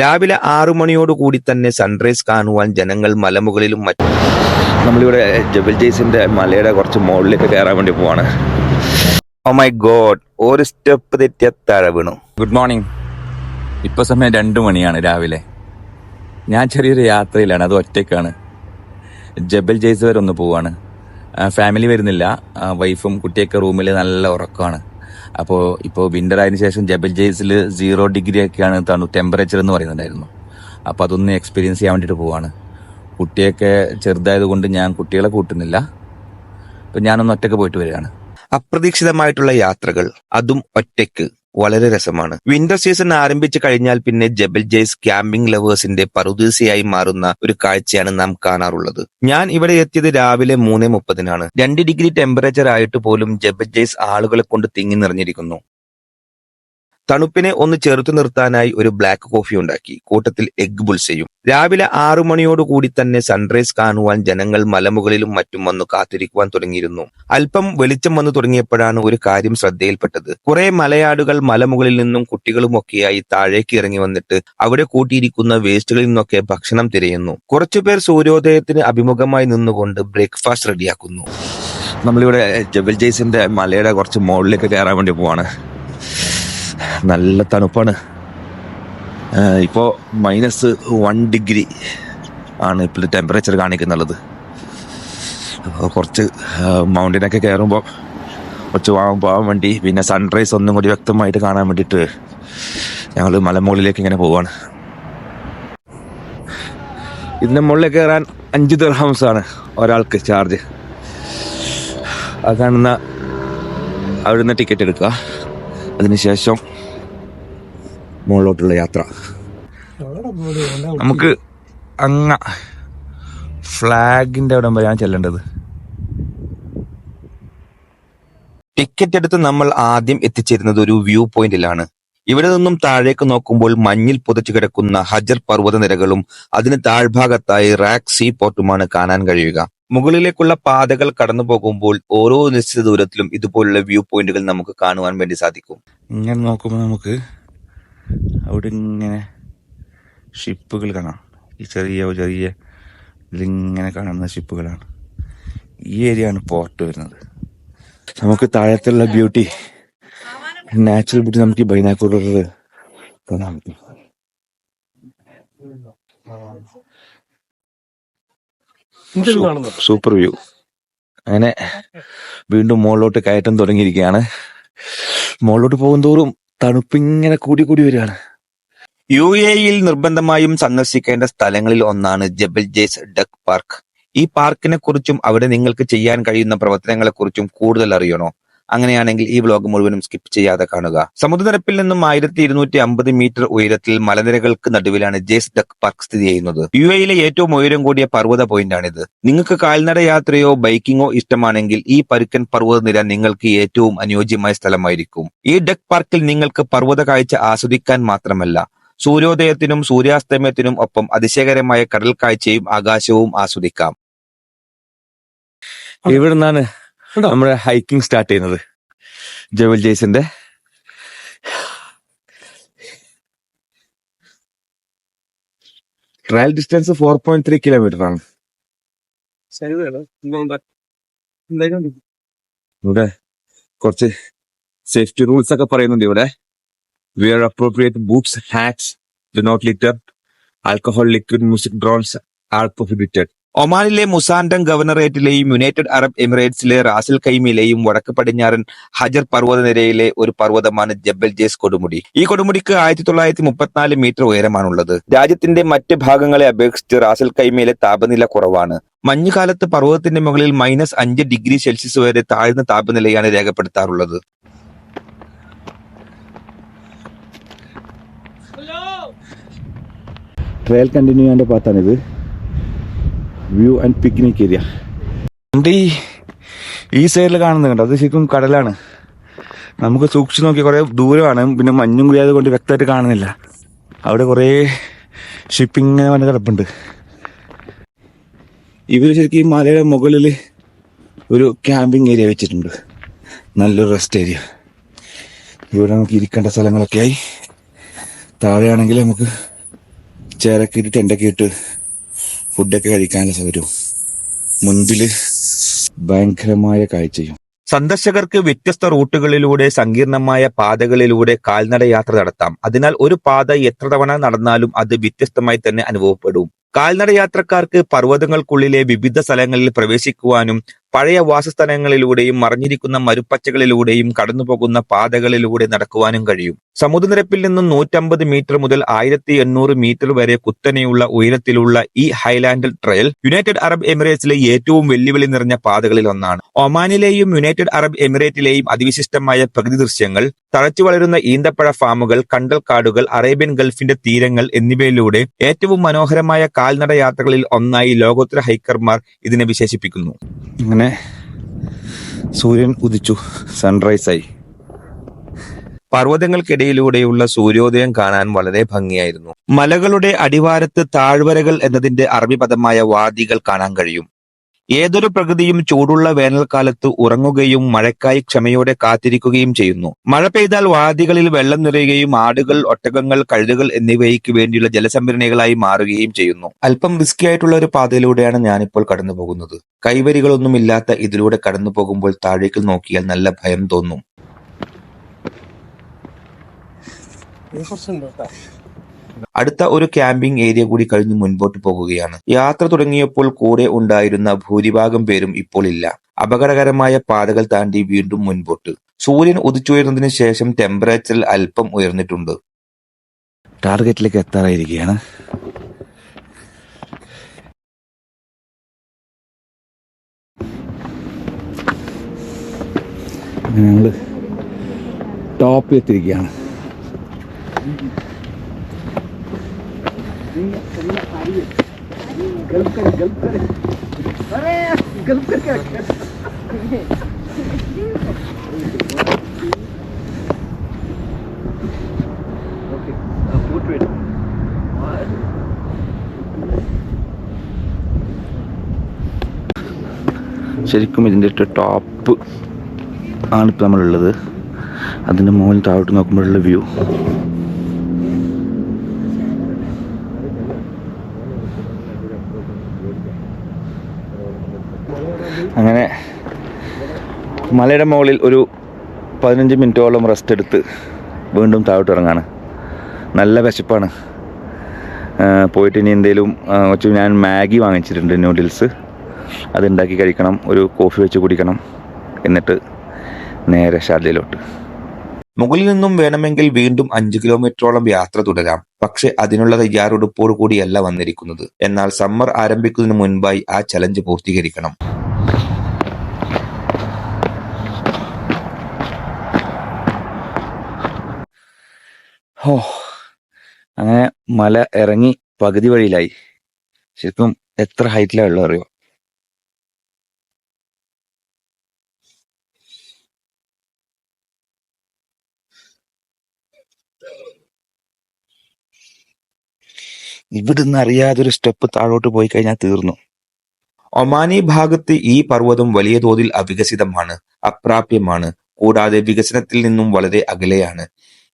രാവിലെ ആറു മണിയോടുകൂടി തന്നെ സൺറൈസ് കാണുവാൻ ജനങ്ങൾ മലമുകളിലും മറ്റും നമ്മളിവിടെ ജബൽ ജെയ്സിന്റെ മലയുടെ കുറച്ച് മുകളിലേക്ക് കയറാൻ വേണ്ടി പോവാണ്. ഓ മൈ ഗോഡ് ഒരു സ്റ്റെപ്പ് തെറ്റിയ തഴവിണു വീണു. ഗുഡ് മോർണിംഗ് ഇപ്പൊ സമയം രണ്ടു മണിയാണ് രാവിലെ. ഞാൻ ചെറിയൊരു യാത്രയിലാണ് അത് ഒറ്റയ്ക്കാണ്. ജബൽ ജെയ്സ് വരെ ഒന്ന് പോവാണ്. ഫാമിലി വരുന്നില്ല. വൈഫും കുട്ടിയൊക്കെ റൂമിൽ നല്ല ഉറക്കമാണ്. അപ്പോൾ ഇപ്പോൾ വിന്റർ ആയതിനു ശേഷം ജബൽ ജയ്സിൽ സീറോ ഡിഗ്രി ഒക്കെയാണ് തണു ടെമ്പറേച്ചർ എന്ന് പറയുന്നുണ്ടായിരുന്നു. അപ്പോൾ അതൊന്ന് എക്സ്പീരിയൻസ് ചെയ്യാൻ വേണ്ടിയിട്ട് പോവാണ്. കുട്ടിയൊക്കെ ചെറുതായത് കൊണ്ട് ഞാൻ കുട്ടികളെ കൂട്ടുന്നില്ല. അപ്പം ഞാനൊന്ന് ഒറ്റയ്ക്ക് പോയിട്ട് വരികയാണ്. അപ്രതീക്ഷിതമായിട്ടുള്ള യാത്രകൾ അതും ഒറ്റയ്ക്ക് വളരെ രസമാണ്. വിന്റർ സീസൺ ആരംഭിച്ചു കഴിഞ്ഞാൽ പിന്നെ ജബൽ ജയ്സ് ക്യാമ്പിംഗ് ലവേഴ്സിന്റെ പറുദീസയായി മാറുന്ന ഒരു കാഴ്ചയാണ് നാം കാണാറുള്ളത്. ഞാൻ ഇവിടെ എത്തിയത് രാവിലെ മൂന്ന് മുപ്പതിനാണ്. രണ്ട് ഡിഗ്രി ടെമ്പറേച്ചർ ആയിട്ട് പോലും ജബൽ ജയ്സ് ആളുകളെ കൊണ്ട് തിങ്ങി നിറഞ്ഞിരിക്കുന്നു. തണുപ്പിനെ ഒന്ന് ചെറുത്തു നിർത്താനായി ഒരു ബ്ലാക്ക് കോഫി ഉണ്ടാക്കി. കൂട്ടത്തിൽ എഗ് ബുൾസയും രാവിലെ ആറു മണിയോടുകൂടി തന്നെ സൺറൈസ് കാണുവാൻ ജനങ്ങൾ മലമുകളിലും മറ്റും വന്നു കാത്തിരിക്കുവാൻ തുടങ്ങിയിരുന്നു. അല്പം വെളിച്ചം വന്നു തുടങ്ങിയപ്പോഴാണ് ഒരു കാര്യം ശ്രദ്ധയിൽപ്പെട്ടത്. കുറെ മലയാടുകൾ മലമുകളിൽ നിന്നും കുട്ടികളുമൊക്കെയായി താഴേക്ക് ഇറങ്ങി വന്നിട്ട് അവിടെ കൂട്ടിയിരിക്കുന്ന വേസ്റ്റുകളിൽ നിന്നൊക്കെ ഭക്ഷണം തിരയുന്നു. കുറച്ചുപേർ സൂര്യോദയത്തിന് അഭിമുഖമായി നിന്നുകൊണ്ട് ബ്രേക്ക്ഫാസ്റ്റ് റെഡിയാക്കുന്നു നമ്മളിവിടെ ജബൽ ജയ്സിന്റെ മലയുടെ കുറച്ച് മുകളിലേക്ക് കയറാൻ വേണ്ടി പോവാണ്. നല്ല തണുപ്പാണ്. ഇപ്പോൾ ഇപ്പോ മൈനസ് വൺ ഡിഗ്രി ആണ് ഇപ്പോൾ ടെമ്പറേച്ചർ കാണിക്കുന്നുള്ളത്. അപ്പോൾ കുറച്ച് മൗണ്ടനൊക്കെ കയറുമ്പോൾ കുറച്ച് പോകാൻ വേണ്ടി പിന്നെ സൺറൈസ് ഒന്നും കൂടി വ്യക്തമായിട്ട് കാണാൻ വേണ്ടിയിട്ട് ഞങ്ങൾ മലമുകളിലേക്ക് ഇങ്ങനെ പോവാണ്. ഇതിന്റെ മുകളിൽ കയറാൻ അഞ്ച് ദിർഹംസ് ആണ് ഒരാൾക്ക് ചാർജ് ആ കാണുന്ന അവിടുന്ന് ടിക്കറ്റ് എടുക്കുക. അതിനുശേഷം മുകളിലോട്ടുള്ള യാത്ര. നമുക്ക് അങ്ങ ഫ്ലാഗിന്റെ അവിടെ വരെയാണ് ചെല്ലേണ്ടത്. ടിക്കറ്റ് എടുത്ത് നമ്മൾ ആദ്യം എത്തിച്ചേരുന്നത് ഒരു വ്യൂ പോയിന്റിലാണ്. ഇവിടെ നിന്നും താഴേക്ക് നോക്കുമ്പോൾ മഞ്ഞിൽ പുതച്ചു കിടക്കുന്ന ഹജർ പർവത നിരകളും അതിന് താഴ്ഭാഗത്തായി റാക് സീ പോർട്ടുമാണ് കാണാൻ കഴിയുക. മുകളിലേക്കുള്ള പാതകൾ കടന്നു പോകുമ്പോൾ ഓരോ നിശ്ചിത ദൂരത്തിലും ഇതുപോലുള്ള വ്യൂ പോയിന്റുകൾ നമുക്ക് കാണുവാൻ വേണ്ടി സാധിക്കും. ഇങ്ങനെ നോക്കുമ്പോൾ നമുക്ക് അവിടെ ഇങ്ങനെ ഷിപ്പുകൾ കാണാം. ഈ ചെറിയ ചെറിയ ഇതിലിങ്ങനെ കാണുന്ന ഷിപ്പുകളാണ് ഈ ഏരിയ ആണ് പോർട്ട് വരുന്നത്. നമുക്ക് താഴത്തുള്ള ബ്യൂട്ടി നാച്ചുറൽ ബ്യൂട്ടി നമുക്ക് ഈ ബൈനാക്കുലറിൽ കാണാൻ പറ്റും സൂപ്പർ വ്യൂ അങ്ങനെ വീണ്ടും മുകളിലോട്ട് കയറ്റം തുടങ്ങിയിരിക്കുകയാണ്. മുകളിലോട്ട് പോകുന്തോറും തണുപ്പിങ്ങനെ കൂടി കൂടി വരികയാണ്. യു എയിൽ നിർബന്ധമായും സന്ദർശിക്കേണ്ട സ്ഥലങ്ങളിൽ ഒന്നാണ് ജബൽ ജേസ് ഡക്ക് പാർക്ക്. ഈ പാർക്കിനെ കുറിച്ചും അവിടെ നിങ്ങൾക്ക് ചെയ്യാൻ കഴിയുന്ന പ്രവർത്തനങ്ങളെ കുറിച്ചും കൂടുതൽ അറിയണോ? അങ്ങനെയാണെങ്കിൽ ഈ വ്ലോഗ് മുഴുവനും സ്കിപ്പ് ചെയ്യാതെ കാണുക. സമുദ്രനിരപ്പിൽ നിന്നും ആയിരത്തി ഇരുന്നൂറ്റി അമ്പത് മീറ്റർ ഉയരത്തിൽ മലനിരകൾക്ക് നടുവിലാണ് ജേസ് ഡക്ക് പാർക്ക് സ്ഥിതി ചെയ്യുന്നത്. യു എയിലെ ഏറ്റവും ഉയരം കൂടിയ പർവത പോയിന്റാണിത് നിങ്ങൾക്ക് കാൽനട യാത്രയോ ബൈക്കിങ്ങോ ഇഷ്ടമാണെങ്കിൽ ഈ പരുക്കൻ പർവതനിര നിങ്ങൾക്ക് ഏറ്റവും അനുയോജ്യമായ സ്ഥലമായിരിക്കും. ഈ ഡക്ക് പാർക്കിൽ നിങ്ങൾക്ക് പർവത കാഴ്ച ആസ്വദിക്കാൻ മാത്രമല്ല സൂര്യോദയത്തിനും സൂര്യാസ്തമയത്തിനും ഒപ്പം അതിശയകരമായ കടൽ കാഴ്ചയും ആകാശവും ആസ്വദിക്കാം. ഇവിടെ നിന്നാണ് നമ്മുടെ ഹൈക്കിംഗ് സ്റ്റാർട്ട് ചെയ്യുന്നത്. Jebel ജയ്സിന്റെ trail distance four point three kilometre ആണ്. ഇവിടെ കുറച്ച് സേഫ്റ്റി റൂൾസ് ഒക്കെ പറയുന്നുണ്ട് ഇവിടെ. Wear appropriate boots hats do not litter alcohol liquid music drones are prohibited ഒമാനിലെ മുസാൻഡം ഗവർണറേറ്റിലെയും യുണൈറ്റഡ് അറബ് എമിറേറ്റ്സിലെ റാസൽ കൈമിലെയും വടക്ക് പടിഞ്ഞാറൻ ഹജർ പർവതനിരയിലെ ഒരു പർവതമാണ് ജബൽ ജേസ് കൊടുമുടി. ഈ കൊടുമുടിക്ക് ആയിരത്തി തൊള്ളായിരത്തി മുപ്പത്തിനാല് മീറ്റർ ഉയരമാണുള്ളത്. രാജ്യത്തിന്റെ മറ്റ് ഭാഗങ്ങളെ അപേക്ഷിച്ച് റാസൽ കൈമയിലെ താപനില കുറവാണ്. മഞ്ഞുകാലത്ത് പർവതത്തിന്റെ മുകളിൽ മൈനസ് അഞ്ച് ഡിഗ്രി സെൽഷ്യസ് വരെ താഴ്ന്ന താപനിലയാണ് രേഖപ്പെടുത്താറുള്ളത്. ട്രയൽ കണ്ടിന്യൂ ചെയ്യേണ്ട പാത്താണിത് വ്യൂ ആൻഡ് പിക്നിക് ഏരിയ. ഈ ഈ സൈഡിൽ കാണുന്നുണ്ട് അത് ശരിക്കും കടലാണ്. നമുക്ക് സൂക്ഷിച്ച് നോക്കി കുറെ ദൂരമാണ്. പിന്നെ മഞ്ഞും കൂടിയായത് കൊണ്ട് വ്യക്തമായിട്ട് കാണുന്നില്ല. അവിടെ കുറേ ഷിപ്പിംഗ് പറഞ്ഞ കിടപ്പുണ്ട്. ഇവർ ശരിക്കും മലയുടെ മുകളിൽ ഒരു ക്യാമ്പിംഗ് ഏരിയ വെച്ചിട്ടുണ്ട്. നല്ലൊരു റെസ്റ്റ് ഏരിയ ഇവിടെ നമുക്ക് ഇരിക്കേണ്ട സ്ഥലങ്ങളൊക്കെ ആയി താഴെയാണെങ്കിൽ നമുക്ക് ചേരക്കിട്ട് ടെൻഡൊക്കെ ഇട്ട് ഫുഡൊക്കെ കഴിക്കാനുള്ള സൗകര്യവും മുൻപിൽ ഭയങ്കരമായ കാഴ്ചയും. സന്ദർശകർക്ക് വ്യത്യസ്ത റൂട്ടുകളിലൂടെ സങ്കീർണമായ പാതകളിലൂടെ കാൽനട യാത്ര നടത്താം. അതിനാൽ ഒരു പാത എത്ര തവണ നടന്നാലും അത് വ്യത്യസ്തമായി തന്നെ അനുഭവപ്പെടും. കാൽനട യാത്രക്കാർക്ക് പർവതങ്ങൾക്കുള്ളിലെ വിവിധ സ്ഥലങ്ങളിൽ പ്രവേശിക്കുവാനും പഴയ വാസസ്ഥലങ്ങളിലൂടെയും മറിഞ്ഞിരിക്കുന്ന മരുപ്പച്ചകളിലൂടെയും കടന്നുപോകുന്ന പാതകളിലൂടെ നടക്കുവാനും കഴിയും. സമുദ്രനിരപ്പിൽ നിന്നും നൂറ്റമ്പത് മീറ്റർ മുതൽ ആയിരത്തി എണ്ണൂറ് മീറ്റർ വരെ കുത്തനെയുള്ള ഉയരത്തിലുള്ള ഈ ഹൈലാൻഡ് ട്രയൽ യുണൈറ്റഡ് അറബ് എമിറേറ്റ്സിലെ ഏറ്റവും വെല്ലുവിളി നിറഞ്ഞ പാതകളിൽ ഒന്നാണ്. ഒമാനിലെയും യുണൈറ്റഡ് അറബ് എമിറേറ്റിലെയും അതിവിശിഷ്ടമായ പ്രകൃതി ദൃശ്യങ്ങൾ തഴച്ചു വളരുന്ന ഈന്തപ്പഴ ഫാമുകൾ കണ്ടൽക്കാടുകൾ അറേബ്യൻ ഗൾഫിന്റെ തീരങ്ങൾ എന്നിവയിലൂടെ ഏറ്റവും മനോഹരമായ കാൽനട യാത്രകളിൽ ഒന്നായി ലോകോത്തര ഹൈക്കർമാർ ഇതിനെ വിശേഷിപ്പിക്കുന്നു. ഇങ്ങനെ സൂര്യൻ ഉദിച്ചു സൺറൈസായി പർവതങ്ങൾക്കിടയിലൂടെയുള്ള സൂര്യോദയം കാണാൻ വളരെ ഭംഗിയായിരുന്നു. മലകളുടെ അടിവാരത്ത് താഴ്വരകൾ എന്നതിന്റെ അറബി പദമായ വാദികൾ കാണാൻ കഴിയും. ഏതൊരു പ്രകൃതിയും ചൂടുള്ള വേനൽക്കാലത്ത് ഉറങ്ങുകയും മഴക്കായി ക്ഷമയോടെ കാത്തിരിക്കുകയും ചെയ്യുന്നു. മഴ പെയ്താൽ വാദികളിൽ വെള്ളം നിറയുകയും ആടുകൾ ഒട്ടകങ്ങൾ കഴുതുകൾ എന്നിവയ്ക്ക് വേണ്ടിയുള്ള ജലസംഭരണികളായി മാറുകയും ചെയ്യുന്നു. അല്പം റിസ്കി ആയിട്ടുള്ള ഒരു പാതയിലൂടെയാണ് ഞാനിപ്പോൾ കടന്നു പോകുന്നത് കൈവരികളൊന്നുമില്ലാത്ത ഇതിലൂടെ കടന്നു പോകുമ്പോൾ താഴേക്ക് നോക്കിയാൽ നല്ല ഭയം തോന്നും. അടുത്ത ഒരു ക്യാമ്പിംഗ് ഏരിയ കൂടി കഴിഞ്ഞ് മുൻപോട്ട് പോകുകയാണ്. യാത്ര തുടങ്ങിയപ്പോൾ കൂടെ ഉണ്ടായിരുന്ന ഭൂരിഭാഗം പേരും ഇപ്പോൾ ഇല്ല. അപകടകരമായ പാതകൾ താണ്ടി വീണ്ടും മുൻപോട്ട്. സൂര്യൻ ഉദിച്ചുയർന്നതിന് ശേഷം ടെമ്പറേച്ചർ അല്പം ഉയർന്നിട്ടുണ്ട്. ടാർഗറ്റിലേക്ക് എത്താറായിരിക്കുകയാണ്. ശരിക്കും ഇതിന്റെ ടോപ്പ് ആണിപ്പോൾ നമ്മളുള്ളത്. അതിന്റെ മുകളിൽ താഴോട്ട് നോക്കുമ്പോഴുള്ള വ്യൂ. അങ്ങനെ മലയുടെ മുകളിൽ ഒരു പതിനഞ്ച് മിനിറ്റോളം റെസ്റ്റ് എടുത്ത് വീണ്ടും താഴോട്ട് ഇറങ്ങാണ്. നല്ല വിശപ്പാണ്. പോയിട്ട് ഇനി എന്തെങ്കിലും കുറച്ച് ഞാൻ മാഗി വാങ്ങിച്ചിട്ടുണ്ട് നൂഡിൽസ് അതുണ്ടാക്കി കഴിക്കണം. ഒരു കോഫി വെച്ച് കുടിക്കണം. എന്നിട്ട് നേരെ ഷാർജയിലോട്ട് മുകളിൽ നിന്നും വേണമെങ്കിൽ വീണ്ടും അഞ്ചു കിലോമീറ്ററോളം യാത്ര തുടരാം. പക്ഷെ അതിനുള്ള തയ്യാറെടുപ്പോടു കൂടിയല്ല വന്നിരിക്കുന്നത്. എന്നാൽ സമ്മർ ആരംഭിക്കുന്നതിന് മുൻപായി ആ ചലഞ്ച് പൂർത്തീകരിക്കണം. ഓ അങ്ങനെ മല ഇറങ്ങി പകുതി വഴിയിലായി. ശരിക്കും എത്ര ഹൈറ്റിലാണ് ഉള്ളത് അറിയോ? ഇവിടുന്ന് അറിയാതൊരു സ്റ്റെപ്പ് താഴോട്ട് പോയി കഴിഞ്ഞാൽ തീർന്നു. ഒമാനി ഭാഗത്ത് ഈ പർവതം വലിയ തോതിൽ അവികസിതമാണ് അപ്രാപ്യമാണ് കൂടാതെ വികസനത്തിൽ നിന്നും വളരെ അകലെയാണ്.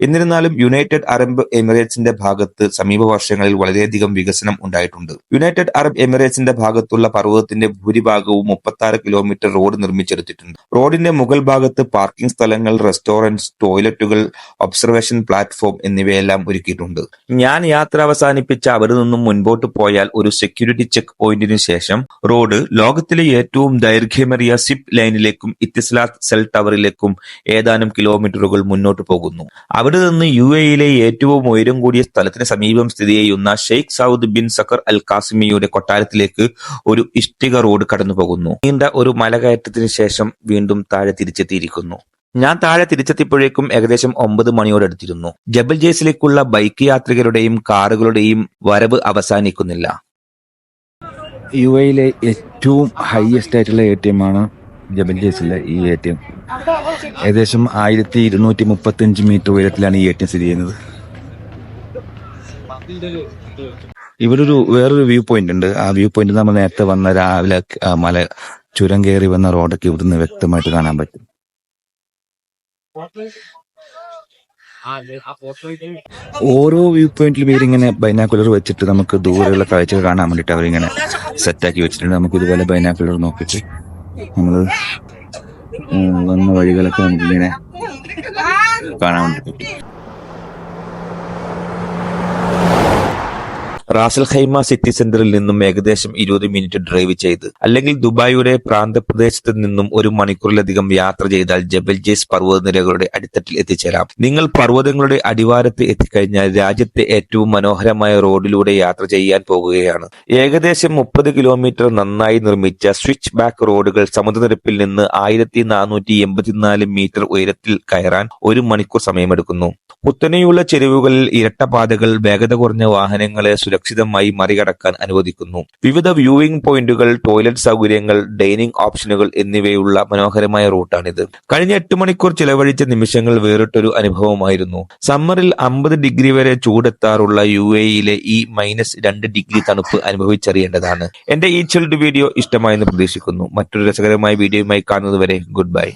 എന്നിരുന്നാലും യുണൈറ്റഡ് അറബ് എമിറേറ്റ്സിന്റെ ഭാഗത്ത് സമീപ വർഷങ്ങളിൽ വളരെയധികം വികസനം ഉണ്ടായിട്ടുണ്ട്. യുണൈറ്റഡ് അറബ് എമിറേറ്റ്സിന്റെ ഭാഗത്തുള്ള പർവതത്തിന്റെ ഭൂരിഭാഗവും മുപ്പത്തി കിലോമീറ്റർ റോഡ് നിർമ്മിച്ചെടുത്തിട്ടുണ്ട്. റോഡിന്റെ മുകൾ ഭാഗത്ത് പാർക്കിംഗ് സ്ഥലങ്ങൾ റെസ്റ്റോറന്റ്സ് ടോയ്ലറ്റുകൾ ഒബ്സർവേഷൻ പ്ലാറ്റ്ഫോം എന്നിവയെല്ലാം ഒരുക്കിയിട്ടുണ്ട്. ഞാൻ യാത്ര അവസാനിപ്പിച്ച അവിടെ നിന്നും മുൻപോട്ട് പോയാൽ ഒരു സെക്യൂരിറ്റി ചെക്ക് പോയിന്റിന് ശേഷം റോഡ് ലോകത്തിലെ ഏറ്റവും ദൈർഘ്യമേറിയ സിപ്പ് ലൈനിലേക്കും ഇത്തിസ്ലാത്ത് സെൽ ടവറിലേക്കും ഏതാനും കിലോമീറ്ററുകൾ മുന്നോട്ട് പോകുന്നു. അവിടെ നിന്ന് യു എയിലെ ഏറ്റവും ഉയരം കൂടിയ സ്ഥലത്തിന് സമീപം സ്ഥിതി ചെയ്യുന്ന Sheikh Saud bin Saqr Al കാസിമിയുടെ കൊട്ടാരത്തിലേക്ക് ഒരു ഇഷ്ടിക റോഡ് കടന്നു പോകുന്നു നീണ്ട ഒരു മലകയറ്റത്തിന് ശേഷം വീണ്ടും താഴെ തിരിച്ചെത്തിയിരിക്കുന്നു. ഞാൻ താഴെ തിരിച്ചെത്തിയപ്പോഴേക്കും ഏകദേശം ഒമ്പത് മണിയോടടുത്തിരുന്നു ജബൽ ജേസിലേക്കുള്ള ബൈക്ക് യാത്രികരുടെയും കാറുകളുടെയും വരവ് അവസാനിക്കുന്നില്ല. യു എയിലെ ഏറ്റവും ഹയസ്റ്റ് ആയിട്ടുള്ള എ ടി എം ആണ് ജബൽ ജേസിലെ ഈ എ ടി എം ഏകദേശം ആയിരത്തി ഇരുന്നൂറ്റി മുപ്പത്തഞ്ച് മീറ്റർ ഉയരത്തിലാണ് ഈ എ ടി എം സ്ഥിതി ചെയ്യുന്നത്. ഇവിടെ ഒരു വേറൊരു വ്യൂ പോയിന്റ് ഉണ്ട്. ആ വ്യൂ പോയിന്റ് നമ്മൾ നേരത്തെ വന്ന രാവിലെ മല ചുരം കയറി വന്ന റോഡൊക്കെ ഇവിടുന്ന് വ്യക്തമായിട്ട് കാണാൻ പറ്റും. ഓരോ വ്യൂ പോയിന്റിലും ഇവരിങ്ങനെ ബൈനാക്കുലർ വെച്ചിട്ട് നമുക്ക് ദൂരെയുള്ള കാഴ്ചകൾ കാണാൻ വേണ്ടിയിട്ട് അവരിങ്ങനെ സെറ്റാക്കി വെച്ചിട്ടുണ്ട്. നമുക്ക് ഇതുപോലെ ബൈനാക്കുലർ നോക്കിയിട്ട് നമ്മൾ വന്ന വഴികളൊക്കെ നമുക്കിങ്ങനെ കാണാൻ പറ്റും. റാസൽ ഖൈമ സിറ്റി സെന്ററിൽ നിന്നും ഏകദേശം ഇരുപത് മിനിറ്റ് ഡ്രൈവ് ചെയ്ത് അല്ലെങ്കിൽ ദുബായിയുടെ പ്രാന്തപ്രദേശത്ത് നിന്നും ഒരു മണിക്കൂറിലധികം യാത്ര ചെയ്താൽ ജബൽ ജേസ് പർവതനിരകളുടെ അടിത്തട്ടിൽ എത്തിച്ചേരാം. നിങ്ങൾ പർവതങ്ങളുടെ അടിവാരത്ത് എത്തിക്കഴിഞ്ഞാൽ രാജ്യത്തെ ഏറ്റവും മനോഹരമായ റോഡിലൂടെ യാത്ര ചെയ്യാൻ പോകുകയാണ്. ഏകദേശം മുപ്പത് കിലോമീറ്റർ നന്നായി നിർമ്മിച്ച സ്വിച്ച് ബാക്ക് റോഡുകൾ സമുദ്രനിരപ്പിൽ നിന്ന് ആയിരത്തി നാനൂറ്റി എൺപത്തിനാല് മീറ്റർ ഉയരത്തിൽ കയറാൻ ഒരു മണിക്കൂർ സമയമെടുക്കുന്നു. കുത്തനെയുള്ള ചെരുവുകളിൽ ഇരട്ടപാതകൾ വേഗത കുറഞ്ഞ വാഹനങ്ങളെ സുരക്ഷിതമായി മറികടക്കാൻ അനുവദിക്കുന്നു. വിവിധ വ്യൂവിംഗ് പോയിന്റുകൾ ടോയ്ലറ്റ് സൗകര്യങ്ങൾ ഡൈനിങ് ഓപ്ഷനുകൾ എന്നിവയുള്ള മനോഹരമായ റൂട്ടാണിത്. കഴിഞ്ഞ എട്ട് മണിക്കൂർ ചിലവഴിച്ച നിമിഷങ്ങൾ വേറിട്ടൊരു അനുഭവമായിരുന്നു. സമ്മറിൽ അമ്പത് ഡിഗ്രി വരെ ചൂടെത്താറുള്ള യു എയിലെ ഈ മൈനസ് രണ്ട് ഡിഗ്രി തണുപ്പ് അനുഭവിച്ചറിയേണ്ടതാണ്. എന്റെ ഈ ചിൽഡ് വീഡിയോ ഇഷ്ടമായെന്ന് പ്രതീക്ഷിക്കുന്നു. മറ്റൊരു രസകരമായ വീഡിയോയുമായി കാണുന്നതുവരെ ഗുഡ് ബൈ